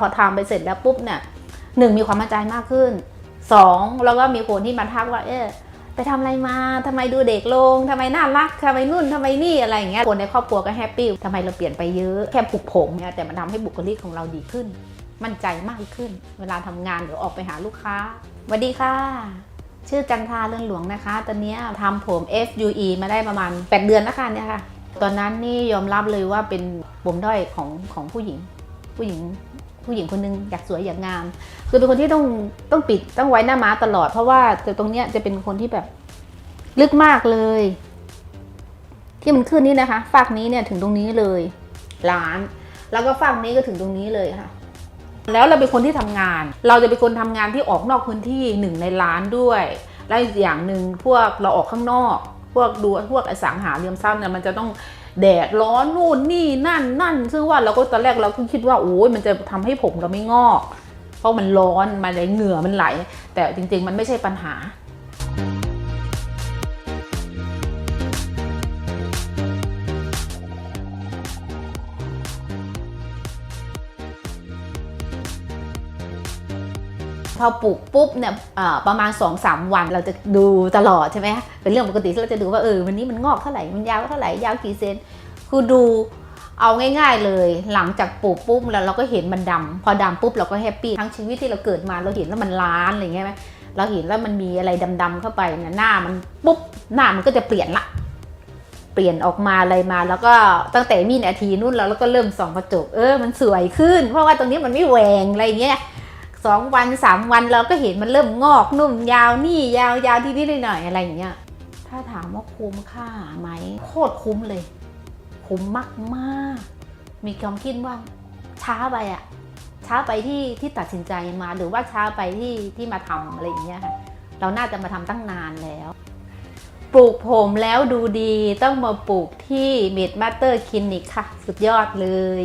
พอทำไปเสร็จแล้วปุ๊บเนี่ยหนึ่งมีความมั่นใจมากขึ้นสองแล้วก็มีคนที่มาทักว่า เอ๊ะไปทำอะไรมาทำไมดูเด็กลงทำไมน่ารักทำไมนู่นทำไมนี่อะไรอย่างเงี้ย คนในครอบครัวก็แฮปปี้ทำไมเราเปลี่ยนไปเยอะ แค่ปลุกผมเนี่ยแต่มันทำให้บุคลิกของเราดีขึ้น มั่นใจมากขึ้น เวลาทำงานหรือออกไปหาลูกค้าสวัสดีค่ะ ชื่อจันทราเรืองหลวงนะคะ ตอนนี้ทำผม FUE มาได้ประมาณ 8 เดือนแล้วค่ะเนี่ยค่ะ ตอนนั้นนี่ยอมรับเลยว่าเป็นปมด้อยของของผู้หญิง ผู้หญิง ผู้หญิงคนหนึงอยากสวยอยากงาม คือเป็นคนที่ต้องต้องปิดต้องไว้หน้าม้าตลอด เพราะว่าตรงเนี้ยจะเป็นคนที่แบบลึกมากเลย ที่มันขึ้นนี่นะคะฝากนี้เนี่ยถึงตรงนี้เลยล้าน แล้วก็ฝากนี้ก็ถึงตรงนี้เลยค่ะ แล้วเราเป็นคนที่ทำงาน เราจะเป็นคนทำงานที่ออกนอกพื้นที่หนึ่งในล้านด้วย แล้วอีกอย่างหนึ่งพวกเราออกข้างนอก พวกดูพวกอสังหาริมทรัพย์เนี่ยมันจะต้อง แดดร้อนนู่นนี่นั่นนั่น ซึ่งว่าเราก็ตอนแรกเราก็คิดว่าโอ้ยมันจะทำให้ผมเราไม่งอก เพราะมันร้อนมันไหลเหงื่อมันไหล แต่จริง ๆ มันไม่ใช่ปัญหา พอปลูกปุ๊บเนี่ยประมาณ2อสวันเราจะดูตลอดใช่ไหมคะเป็นเรื่องปกติที่เราจะดูว่าเออวันนี้มันงอกเท่าไหร่มันยาวเท่าไหร่ยาวกี่เซนคือดูเอาง่าย ๆเลย หลังจากปลูกปุ๊บแล้วเราก็เห็นมันดำพอดำปุ๊บเราก็แฮปปี้ทั้งชีวิตที่เราเกิดมาเราเห็นแล้วมันล้านอะไรอย่างเงี้ยไหมเราเห็นแล้วมันมีอะไรดำๆเข้าไปเนี่ยหน้ามันปุ๊บหน้ามันก็จะเปลี่ยนละเปลี่ยนออกมาอะไรมา แล้วก็ตั้งแต่มีนาทีนู่นแล้วเราก็เริ่มส่องกระจกเออมันสวยขึ้น เพราะว่าตรงนี้มันไม่แหวงอะไรอย่างเงี้ย สองวันสามวันเราก็เห็นมันเริ่มงอกนุ่มยาวนี่ยาวยาวที่นี่หน่อยๆอะไรอย่างเงี้ยถ้าถามว่าคุ้มค่าไหมโคตรคุ้มเลย คุ้มมากมากๆ มีความคิดว่าช้าไปอะช้าไปที่ที่ตัดสินใจมาหรือว่าช้าไปที่ที่มาทำอะไรอย่างเงี้ยค่ะเราน่าจะมาทำตั้งนานแล้ว ปลูกผมแล้วดูดีต้องมาปลูกที่เมดมาสเตอร์คลินิกค่ะ สุดยอดเลย